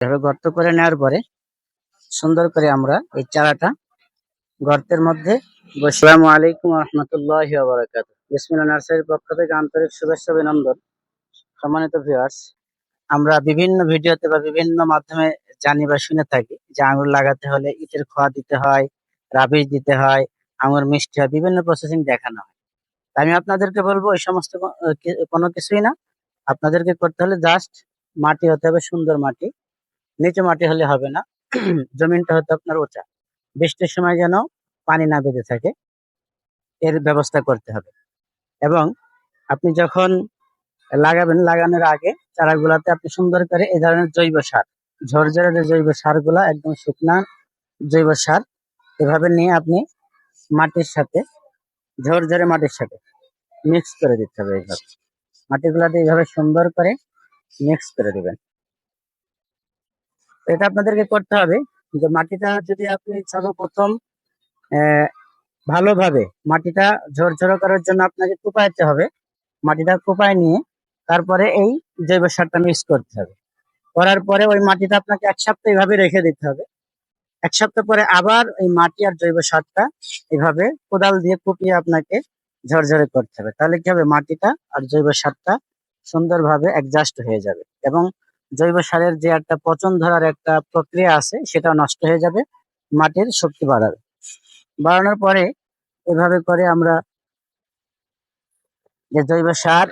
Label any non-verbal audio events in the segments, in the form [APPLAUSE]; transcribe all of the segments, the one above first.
এভাবে গর্ত করে নেওয়ার পরে সুন্দর করে আমরা এই চারাটা গর্তের মধ্যে আসসালামু আলাইকুম রহমতুল্লাহ বারাকাত নার্সারির পক্ষ থেকে আন্তরিক শুভেচ্ছা অভিনন্দন। সম্মানিত ভিউয়ার্স আমরা বিভিন্ন ভিডিওতে বা বিভিন্ন মাধ্যমে জানি বা শুনে থাকি যে আঙুর লাগাতে হলে ইটের খোয়া দিতে হয়, রাবিশ দিতে হয়, আঙুর মিষ্টি হয়, বিভিন্ন প্রসেসিং দেখানো হয়। আমি আপনাদেরকে বলব এই সমস্ত কোনো কিছুই না। আপনাদেরকে করতে হলে জাস্ট মাটি হতে হবে সুন্দর মাটি। নিচু মাটি হলে হবে না। [CLEARS THROAT] জমিনটা হতে আপনার উঁচা বৃষ্টির সময় যেন পানি না বেঁধে থাকে, এর ব্যবস্থা করতে হবে। এবং আপনি যখন লাগাবেন, লাগানোর আগে চারাগুলাতে আপনি সুন্দর করে এই ধরনের জৈব সার, ঝরঝরে যে জৈব সারগুলা, একদম শুকনা জৈব সার, এভাবে নিয়ে আপনি মাটির সাথে, ঝরঝরে মাটির সাথে মিক্স করে দিতে হবে এইভাবে মাটিগুলাতে এইভাবে সুন্দর করে মিক্স করে দিবেন। এটা আপনাদেরকে করতে হবে যে মাটিটা যদি আপনি সর্বপ্রথম ভালোভাবে মাটিটা ঝরঝরো করার জন্য আপনাকে কুপাইতে হবে। মাটিটা কুপায় নিয়ে তারপরে এই জৈব সারটা মিক্স করতে হবে। করার পরে ওই মাটিটা আপনাকে এক সপ্তাহ এইভাবে রেখে দিতে হবে। এক সপ্তাহ পরে আবার এই মাটি আর জৈব সারটা এইভাবে কোদাল দিয়ে কুপিয়ে আপনাকে ঝরঝরে করতে হবে। তাহলে কি হবে? মাটিটা আর জৈব সারটা সুন্দরভাবে অ্যাডজাস্ট হয়ে যাবে এবং জৈব সারের যে একটা পচন ধরার একটা প্রক্রিয়া আছে সেটা নষ্ট হয়ে যাবে মাটির শক্তি বাড়াবে। বাড়ানোর পরে এভাবে করে আমরা যে জৈব সার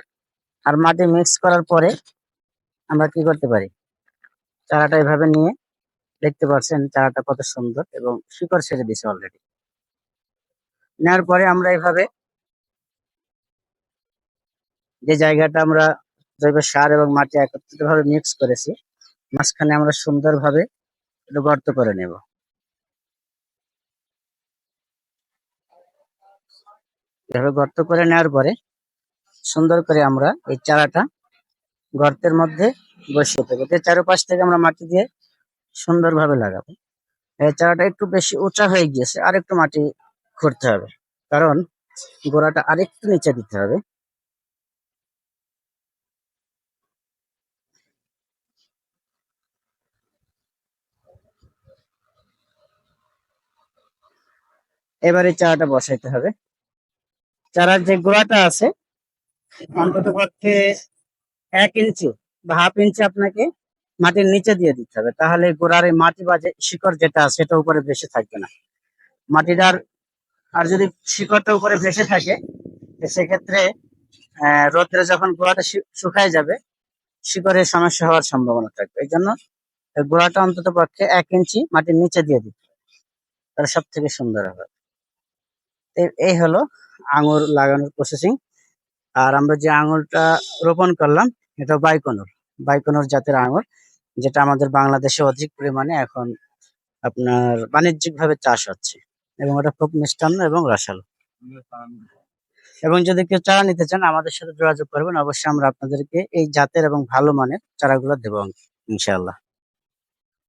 আর মাটি মিক্স করার পরে আমরা কি করতে পারি? চারাটা এভাবে নিয়ে দেখতে পাচ্ছেন চারাটা কত সুন্দর এবং শিকড় ছেড়ে দিছে অলরেডি নেওয়ার পরে আমরা এভাবে যে জায়গাটা আমরা জৈব সার এবং মাটি একত্রিত ভাবে মিক্স করেছি, মাঝখানে আমরা সুন্দরভাবে গর্ত করে নেব। এভাবে গর্ত করে নেওয়ার পরে সুন্দর করে আমরা এই চারাটা গর্তের মধ্যে বসিয়ে দেবো। চারপাশ থেকে আমরা মাটি দিয়ে সুন্দরভাবে লাগাবো। এই চারাটা একটু বেশি উঁচা হয়ে গিয়েছে আর একটু মাটি খুঁড়তে হবে। কারণ গোড়াটা আরেকটু নিচে দিতে হবে। এবারে চারাটা বসাইতে হবে। চারার যে গোড়াটা আছে, অন্তত পক্ষে এক ইঞ্চি বা হাফ ইঞ্চি আপনাকে মাটির নিচে দিয়ে দিতে হবে। তাহলে গোড়ার এই মাটি বা যে শিকড় যেটা আছে, সেটা উপরে ভেসে থাকবে না। মাটিটার আর যদি শিকড়টা উপরে ভেসে থাকে সেক্ষেত্রে রোদ্রে যখন গোড়াটা শুকায় যাবে, শিকড়ের সমস্যা হওয়ার সম্ভাবনা থাকবে। এই জন্য গোড়াটা অন্তত পক্ষে এক ইঞ্চি মাটির নিচে দিয়ে দিতে হবে। তাহলে সব থেকে সুন্দর হবে। এই- হলো আঙুর লাগানোর প্রসেসিং আর আমরা যে আঙুরটা রোপণ করলাম, এটা বাইকনুর বাইকনুর জাতের আঙুর, যেটা আমাদের বাংলাদেশে অধিক পরিমাণে এখন আপনার বাণিজ্যিক ভাবে চাষ হচ্ছে এবং ওটা খুব মিষ্টান্ন এবং রসালো। এবং যদি কেউ চারা নিতে চান, আমাদের সাথে যোগাযোগ করবেন। অবশ্যই আমরা আপনাদেরকে এই জাতের এবং ভালো মানের চারাগুলো দেবো, ইনশাআল্লাহ।